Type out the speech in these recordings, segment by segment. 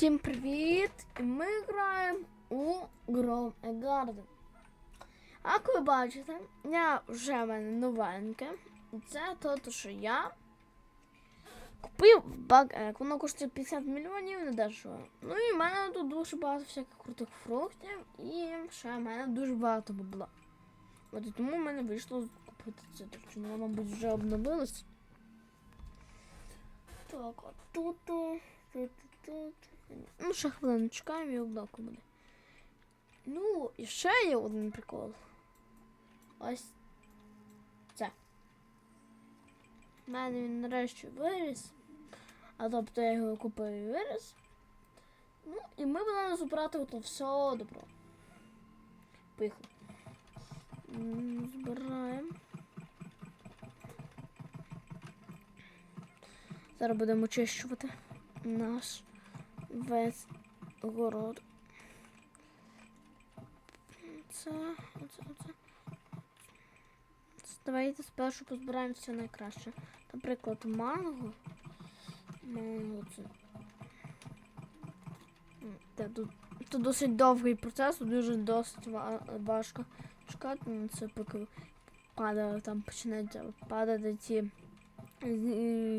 Всім привіт! І ми граємо у Grow a Garden. Як ви бачите, я вже в мене новеньке. І це то, що я купив багек. Воно коштує 50 мільйонів, не дешево. Ну і в мене тут дуже багато всяких крутих фруктів. І ще в мене дуже багато бабла. От і тому в мене вийшло купити це, так що воно, мабуть, вже обновилось. Так, от тут. Ну, ще хвилину чекаємо і облако буде. Ну, і ще є один прикол. Ось це. У мене він нарешті виріс. А тобто я його купив і виріс. Ну, і ми будемо збирати ото все добро. Поїхали. Збираємо. Зараз будемо очищувати наш весь город. Це, оце, оце. Давайте спершу позбираємо все найкраще. Наприклад, манго. Манго це. Та, тут, тут досить довгий процес, дуже досить важко чекати на це, поки падає, там починають падати ці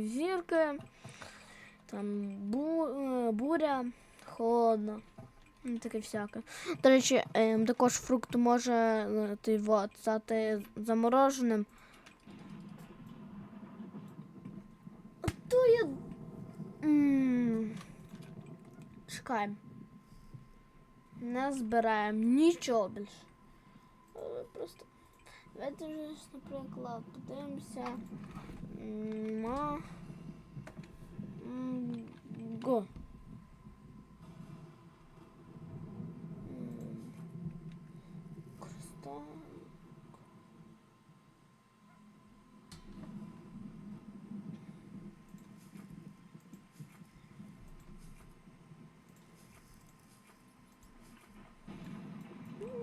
зірки. Там бу, е, буря, холодно. Ну, таке всяке. До речі, ем, також фрукт може е, той вот, стати замороженим. То я. Чекаємо. Не збираємо нічого більше. Просто. Давайте вже, наприклад, подивимося го. М, Кристал.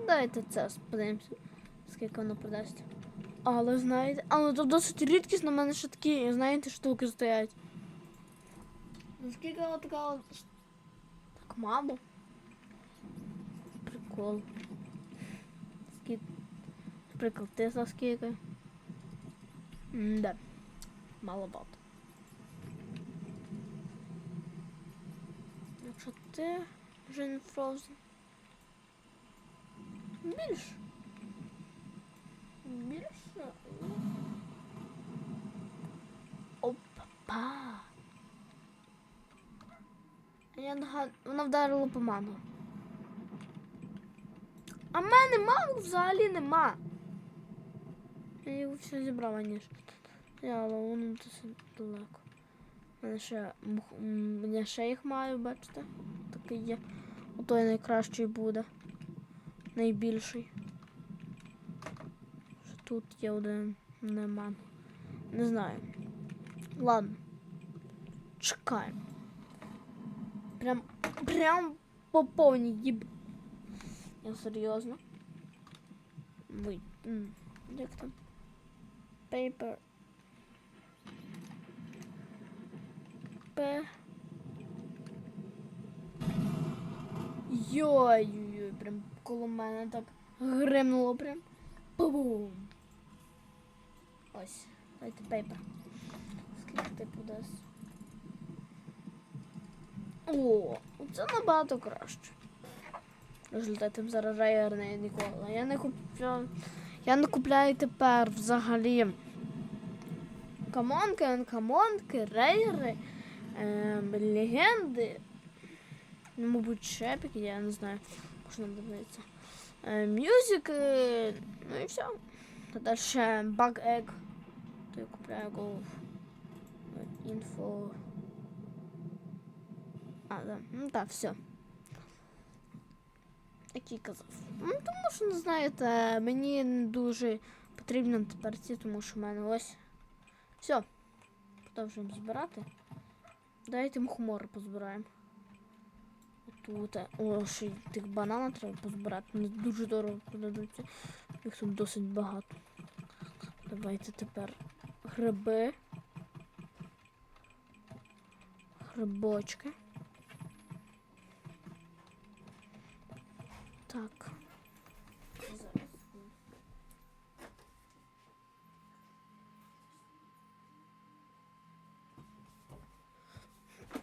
Дайте це подивимося, скільки воно продасть. Але знаєте, але тут досить рідкісно, в мене ще такі, знаєте, штуки стоять. Ну скільки вона така. Так мало. Прикол. Скільки. Наприклад, ти за скільки? Да. Мало багато. Якщо ти вже не Frozen. Більше. Більше. Я нагад... Вона вдарила по маму. А в мене маму взагалі нема. Я його все зібрав раніше. Я, але воно досить далеко. У мене ще, я ще їх маю, бачите? Такий є. Отой найкращий буде. Найбільший. Ще Тут є один нема. Не знаю. Ладно. Чекаємо. Прям, прям по повній їб. Я серйозно. Вий. м, Як там? Paper. П. Йой-йой, прям коло мене так гримнуло прям. Бум. Ось. Дайте пейпер. Скільки ти подасть? О, це набагато краще. Результатом заражає Арнея Нікола. Я не купляю. Я не купляю тепер взагалі камонки, анкамонки, рейери, ем, легенди. Ну, мабуть, шепіки, я не знаю, що нам дивиться. Е, Мюзик, ну і все. Та далі баг Egg. То я купляю голов. Інфо. А, да. Ну так, все. Який казав. Ну, тому що, не знаєте, мені не дуже потрібно тепер ці, тому що в мене ось. Все. Продовжуємо збирати. Давайте мухомори позбираємо. Тут. О, ще й тих бананів треба позбирати. Вони дуже дорого продадуться. Їх тут досить багато. Давайте тепер гриби. Грибочки. Так.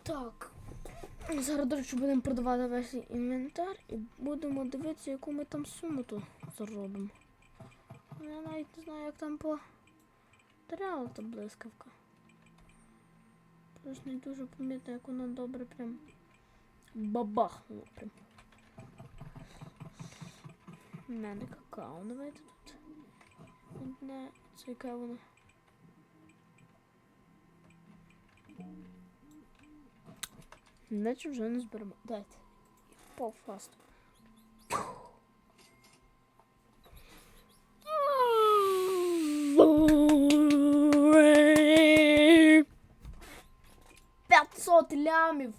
Так. Зараз, до речі, будемо продавати весь інвентар і будемо дивитися, яку ми там суму тут заробимо. Я навіть не знаю, як там по матеріалу та блискавка. Просто не дуже помітно, як воно добре прям бабахнуло прям. Мене какао, давайте тут. Одне, це яке воно. Наче вже не зберемо. Дайте. По фаст. Пятьсот лямів.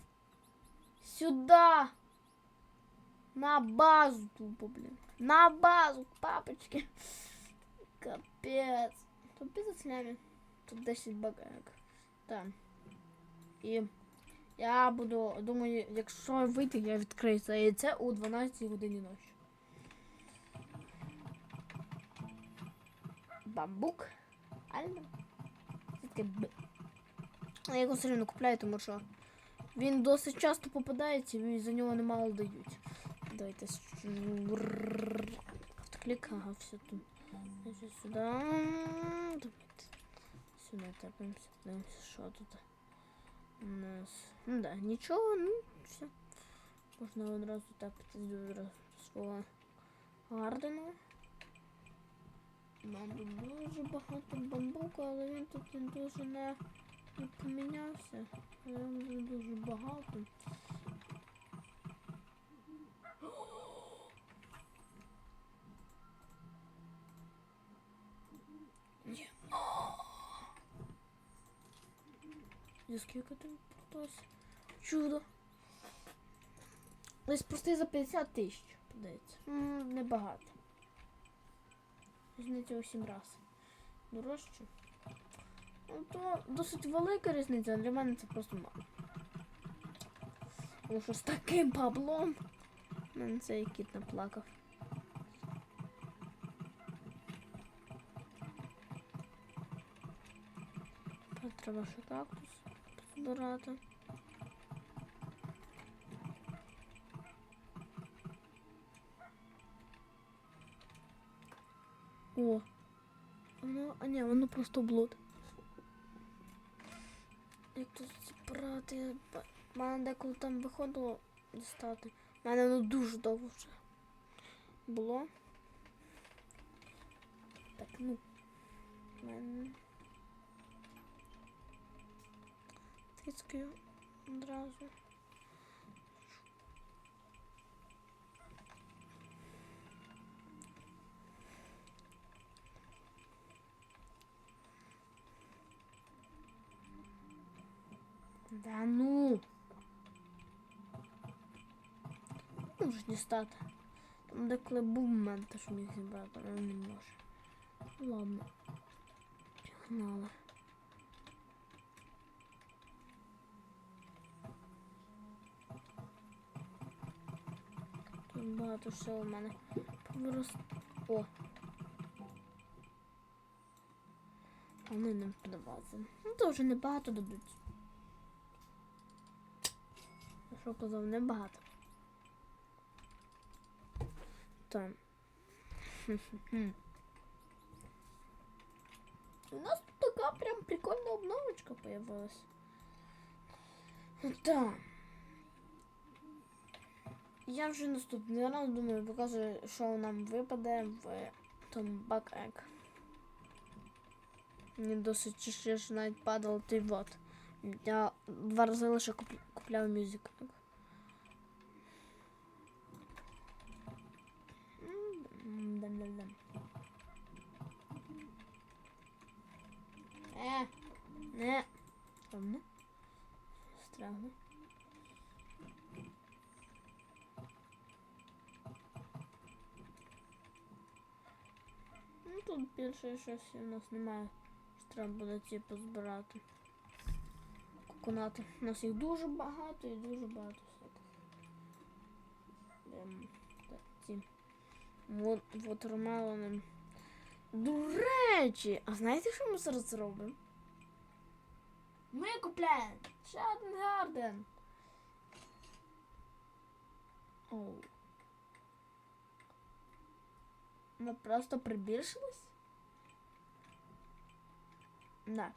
Сюда. На базу тупо, блин. На базу, папочки. Капец. Тут 50 лямів. Тут 10 багаек. Так. І я буду, думаю, якщо вийти, я відкрию це яйце у 12 годині ночі. Бамбук. Альма. Це таке б. Я його все купляю, тому що він досить часто попадається і за нього немало дають. Давайте с- клік, ага, все тут. Значить, сюди. Давайте. Сюди тепимося, подивимося, що тут у нас. Ну да, нічого, ну все. Можна одразу так піти до свого гардену. Мабуть, дуже багато бамбуку, але він тут не дуже не, не помінявся. Але він вже дуже багато. За скільки ти продався? Чудо. Десь простий за 50 тисяч, подається. Небагато. Різниця у 7 разів. Дорожче. Ну, то досить велика різниця, а для мене це просто мало. Тому що з таким баблом мене цей кіт наплакав. Треба ще кактус збирати. О! Воно, а ні, воно просто блуд. Як тут зібрати? Ба- в мене деколи там виходило дістати. У мене воно дуже довго вже було. Так, ну. в мене Тицькаю одразу. Да ну. Може дістати. Там деколи був момент, що міг зібрати, але не може. Ладно. Пігнали. Багато всього в мене повирос. О. Вони не подобаються. Ну, то вже небагато дадуть. Що казав, небагато. Так. У нас тут така прям прикольна обновочка появилась. Так. Я вже наступний раз думаю, покажу, що нам випаде в тому бак-ек. Мені досить частіше навіть падало той вот. Я два рази лише куп- купляв мюзик. М, дам-дам-дам. Е, не. Ладно. Странно. Тут більше щось у нас немає. Що Треба буде ці позбирати. Коконати. У нас їх дуже багато і дуже багато всяких. Ем, так, ці вот, вотермелони. До речі, а знаєте, що ми зараз зробимо? Ми купляємо ще гарден. Оу. Ми просто прибільшились? Да.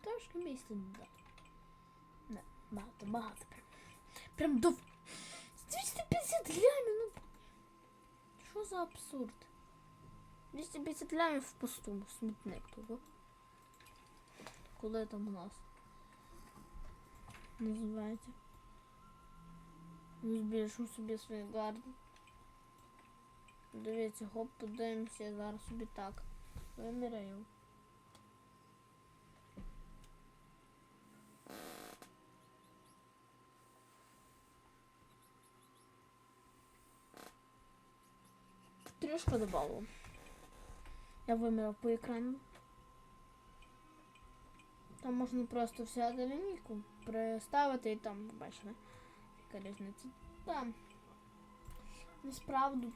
Трошки місця не додати. Не, багато, багато прям. Прям до 250 лямів, ну. Що за абсурд? 250 лямів в пусту, смітник тут. Куди там у нас? Називається. Збільшу собі свій гарден. Дивіться, гоп, подивимося зараз собі так. Виміряю. Трішки добавила. Я виміряв по екрану. Там можна просто взяти лінійку, приставити і там, бачите, яка різниця. Там. Насправду,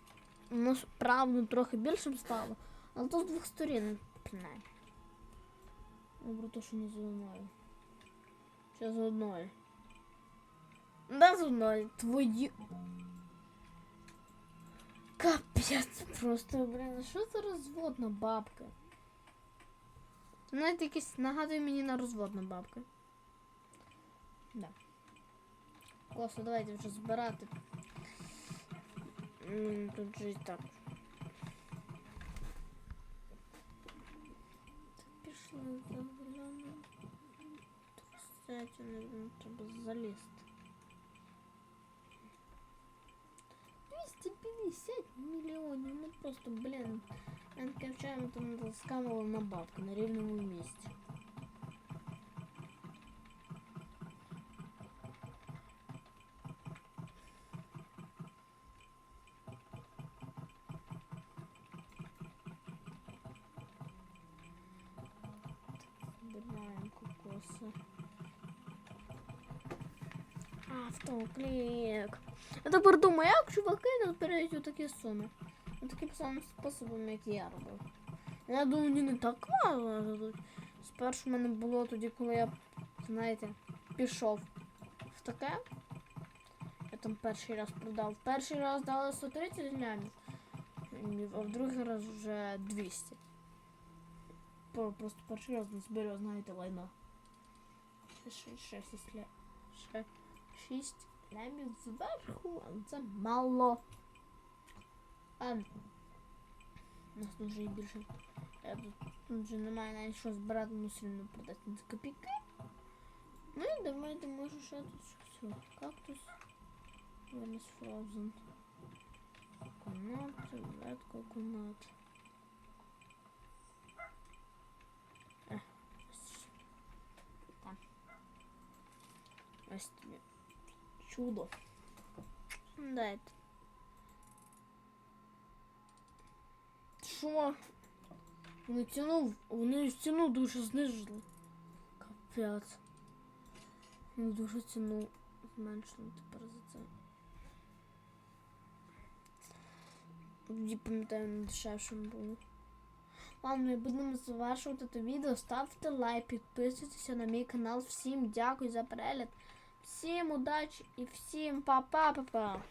насправду трохи більшим стало, але то з двох сторін, принаймні. Добре, то, що не з одною. Чи з одною. Да, з одною. Твої. Капець просто, блін, що це розводна бабка? Знаєте, якийсь нагадує мені на розводну бабку. Да. Класно, давайте вже збирати. М, Тут же і так. Пішли загляну. Кстати, наверное, треба залізти. 250 мільйонів, ну просто, блін. Анкачаємо там скамували на бабку на рівному місці. Автоклік. Я тепер думаю, як чуваки не збирають суми. Таким самим способом, як я робив. Я думаю, ні, не так мало. Спершу в мене було тоді, коли я, знаєте, пішов в таке. Я там перший раз продав. Перший раз дали 130 лямів, а в другий раз вже 200. Просто перший раз не зберу, знаєте, лайна. Ще 6, ще 6 ля... Ще 6 лямів зверху, але це мало. А, у нас тут вже і більше. Е, Тут, тут вже немає навіть що збирати, ну все одно продати за копійки. Ну і давайте може ще тут все. Кактус. Венес Frozen. Coconut, Red Coconut. Е, ось. Там. Ось тобі. Чудо. Дайте. Що? Вони ціну, вони ціну дуже знижили. Капець. Вони дуже ціну зменшили тепер за це. Тоді пам'ятаю, на дешевшому було. Ладно, ми будемо завершувати це відео. Ставте лайк, підписуйтеся на мій канал. Всім дякую за перегляд. Всім удачі і всім па-па-па-па.